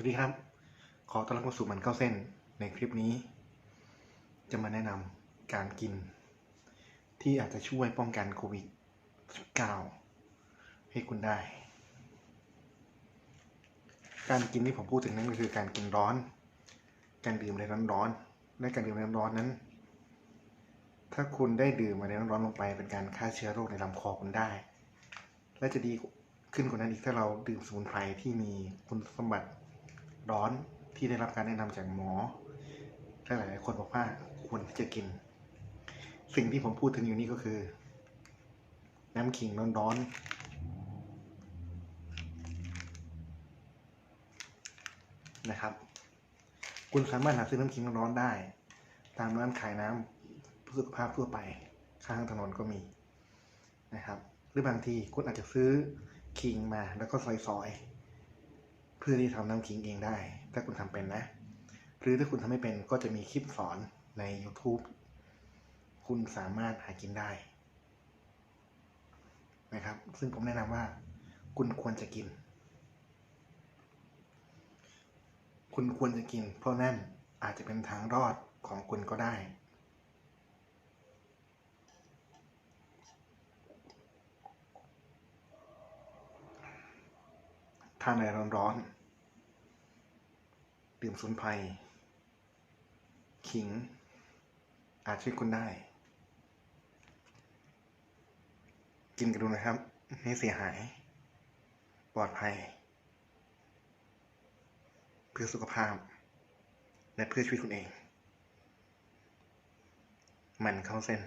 สวัสดีครับ ขอต้อนรับเข้าสู่มันเข้าเส้น ในคลิปนี้ จะมาแนะนำการกิน ที่อาจจะช่วยป้องกันโควิด -19 ให้คุณได้ การกินที่ผมพูดถึงนั้นก็คือการกินร้อน การดื่มอะไรร้อนๆและการดื่มอะไรร้อนๆนั้น ถ้าคุณได้ดื่มอะไรร้อนๆลงไป เป็นการฆ่าเชื้อโรคในลำคอคุณได้ และจะดีขึ้นกว่านั้นอีกถ้าเราดื่มสมุนไพรที่มีคุณสมบัติ ร้อนที่ได้รับการแนะนำจากหมอและหลายๆคนบอกว่าควรที่จะกิน สิ่งที่ผมพูดถึงอยู่นี่ก็คือ น้ำขิงร้อนๆนะครับ คุณสามารถหาซื้อน้ำขิงร้อนๆได้ ตามร้านขายน้ำสุขภาพทั่วไปข้างถนนก็มีนะครับ หรือบางทีคุณอาจจะซื้อขิงมาแล้วก็ซอยๆ พื่อที่ทำน้ำขิงเองได้ ถ้าคุณทำเป็นนะ หรือถ้าคุณทำไม่เป็นก็จะมีคลิปสอนใน YouTube คุณสามารถหากินได้ นะครับ ซึ่งผมแนะนำว่า คุณควรจะกิน คุณควรจะกิน เพราะนั่นอาจจะเป็นทางรอดของคุณก็ได้ ทานอะไรร้อนๆ ดื่มสมุนไพรขิง อาจช่วยคุณได้ กินกันดูนะครับไม่เสียหาย ปลอดภัย เพื่อสุขภาพ และเพื่อชีวิตคุณเอง มันเข้าเส้น